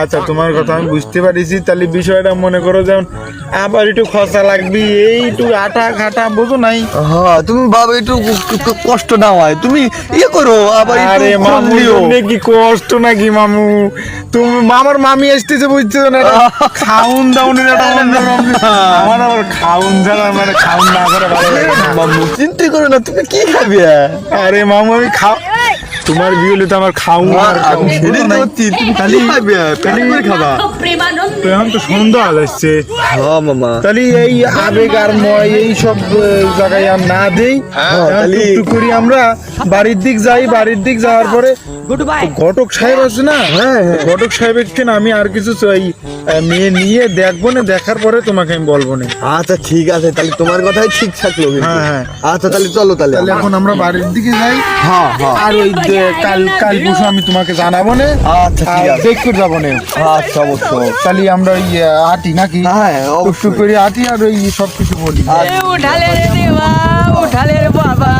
আচ্ছা তোমার কথা আমি বুঝতে পারিছি। তাহলে বিষয়টা মনে করো যেমন আবার একটু খসা লাগবি এই একটু আটা খাটা বোঝো নাই। হ্যাঁ তুমি বাবা একটু কষ্ট না হয় তুমি ইয়ে করো আবার আরে মামু কি কষ্ট নাকি মামু? তুমি মামার মামি আসতেছে বুঝছ না খাউন দাউনের একটা আমার আবার খাউন ছাড়া মানে খাউন না করে ভালো লাগে মামু চিন্তা করো না তুমি কি খাবে? আরে মামু আমি খাও তোমার বিয়ে হলে তো আমার খাউন আর তুমি খালি- করে খাবা। তো এখন তো সন্ধ্যা আসছে। হ্যাঁ মামা। তাহলে এই আবেগ আর ময় এই সব জায়গায় আর না দেই। এখন তাহলে- করি আমরা। বাড়ির দিক যাই বাড়ির দিক যাওয়ার পরে ঘটক সাহেব আছে না? হ্যাঁ, হ্যাঁ। ঘটক সাহেবের থেকে আমি আর কিছু চাই। মেয়ে নিয়ে দেখব না দেখার পরে তোমাকে আমি বলব না। আচ্ছা ঠিক আছে তাহলে তোমার কথাই ঠিক থাকল হ্যাঁ, হ্যাঁ। আচ্ছা তাহলে চলো তাহলে। তাহলে এখন আমরা বাড়ির দিকে যাই। হ্যাঁ হ্যাঁ। আর ওই যে আচ্ছা, কাল কাল পরশু আমি তোমাকে জানাব না। আচ্ছা দেখতে যাব না। আচ্ছা অবশ্যই তাহলে আমরা ওই আটি নাকি? হ্যাঁ অবশ্যই। করে আটি আর ওই সবকিছু বলি। উঠালে বাবা।